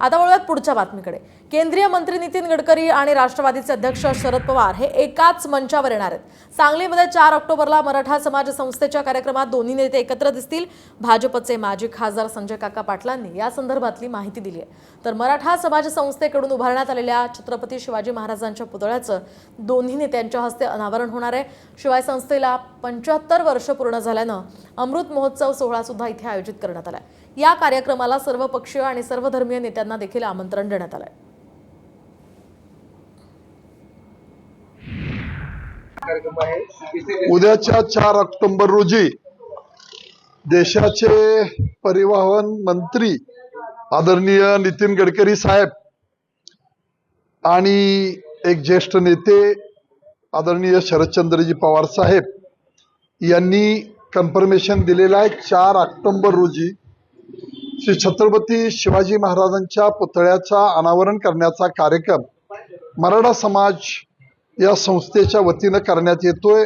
आता वळूयात पुढच्या बातमीकडे. केंद्रीय मंत्री नितीन गडकरी आणि राष्ट्रवादीचे अध्यक्ष शरद पवार हे एकाच मंचावर येणार आहेत. सांगलीमध्ये चार ऑक्टोबरला मराठा समाज संस्थेच्या कार्यक्रमात दोन्ही नेते एकत्र दिसतील. भाजपचे माजी खासदार संजय काका पाटलांनी या संदर्भातली माहिती दिली आहे. तर मराठा समाज संस्थेकडून उभारण्यात आलेल्या छत्रपती शिवाजी महाराजांच्या पुतळ्याचं दोन्ही नेत्यांच्या हस्ते अनावरण होणार आहे. शिवाय संस्थेला पंच्याहत्तर वर्ष पूर्ण झाल्यानं अमृत महोत्सव सोहळा सुद्धा इथे आयोजित करण्यात आलाय या कार्यक्रमाला सर्व पक्षीय आणि सर्व धर्मीय नेत्यांना देखील आमंत्रण देण्यात आलंय. आहे उद्याच्या चार ऑक्टोबर रोजी देशाचे परिवहन मंत्री आदरणीय नितीन गडकरी साहेब आणि एक ज्येष्ठ नेते आदरणीय शरदचंद्रजी पवार साहेब यांनी कन्फर्मेशन दिलेलं आहे. चार ऑक्टोबर रोजी श्री छत्रपती शिवाजी महाराजांच्या पुतळ्याचा अनावरण करण्याचा कार्यक्रम मराठा समाज या संस्थेच्या वतीनं करण्यात येतोय.